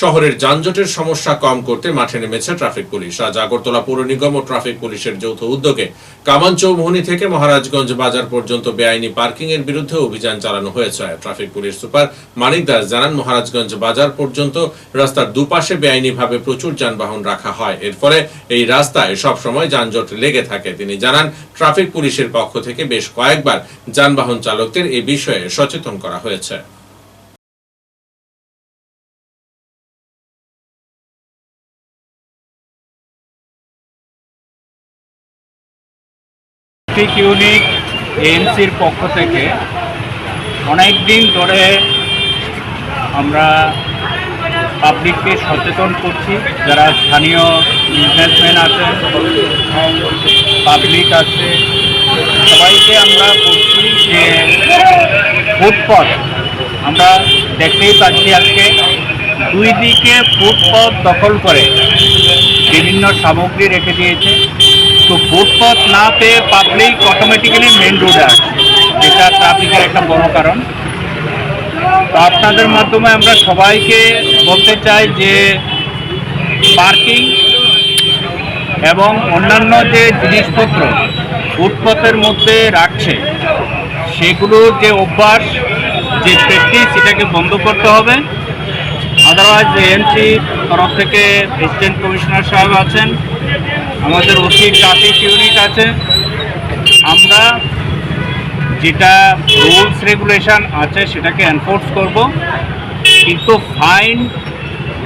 শহরের যানজটের সমস্যা কম করতে মাঠে নেমেছে ট্রাফিক পুলিশ। আজ আগরতলা পৌর নিগম ও ট্রাফিক পুলিশের যৌথ উদ্যোগে কামান চৌমুহনী থেকে মহারাজগঞ্জ বাজার পর্যন্ত বেআইনি পার্কিং এর বিরুদ্ধে অভিযান চালানো হয়েছে। Traffic police super Manik Das জানান, মহারাজগঞ্জ বাজার পর্যন্ত রাস্তার দুপাশে বেআইনিভাবে প্রচুর যানবাহন রাখা হয়। এর ফলে এই রাস্তায় সব সময় যানজট লেগে থাকে। তিনি জানান, ট্রাফিক পুলিশের পক্ষ থেকে বেশ কয়েকবার যানবাহন চালকদের এই বিষয়ে সচেতন করা হয়েছে। ট্রাফিক ইউনিট এএনসির পক্ষ থেকে অনেক দিন ধরে আমরা পাবলিককে সচেতন করছি, যারা স্থানীয় বিজনেসম্যান আছেন পাবলিক আছে, সবাইকে আমরা বলছি যে ফুটপথ আমরা দেখতেই পাচ্ছি আজকে দুই দিকে ফুটপথ দখল করে, বিভিন্ন সামগ্রী রেখে দিয়েছে। তো ফুটপথ না পেয়ে পাবলিক অটোমেটিক্যালি মেন রোডে আসছে। এটা ট্রাফিকের একটা বড় কারণ। তো আপনাদের মাধ্যমে আমরা সবাইকে বলতে চাই যে পার্কিং এবং অন্যান্য যে জিনিসপত্র ফুটপথের মধ্যে রাখছে, সেগুলোর যে অভ্যাস, যে প্র্যাকটিস সেটাকে বন্ধ করতে হবে। আদারওয়াইজ এএনসি তরফ থেকে প্রেসিডেন্ট কমিশনার সাহেব আছেন, আমাদের ওসি ট্রাফিক ইউনিট আছে। আমরা যেটা রুলস রেগুলেশন আছে সেটাকে এনফোর্স করব, কিন্তু ফাইন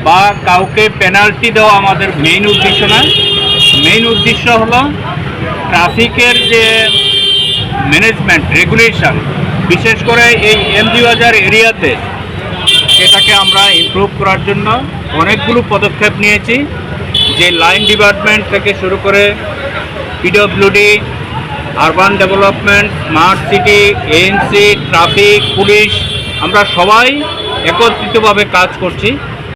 বা কাউকে পেনাল্টি দেওয়া আমাদের মেইন উদ্দেশ্য নয়। মেইন উদ্দেশ্য হলো ট্রাফিকের যে ম্যানেজমেন্ট রেগুলেশন বিশেষ করে এই এমজি বাজার এরিয়াতে সেটাকে আমরা ইমপ্রুভ করার জন্য অনেকগুলো পদক্ষেপ নিয়েছি। যে লাইন ডিপার্টমেন্ট থেকে শুরু করে PWD urban development smart city ANC traffic police আমরা সবাই একত্রিতভাবে কাজ করছি।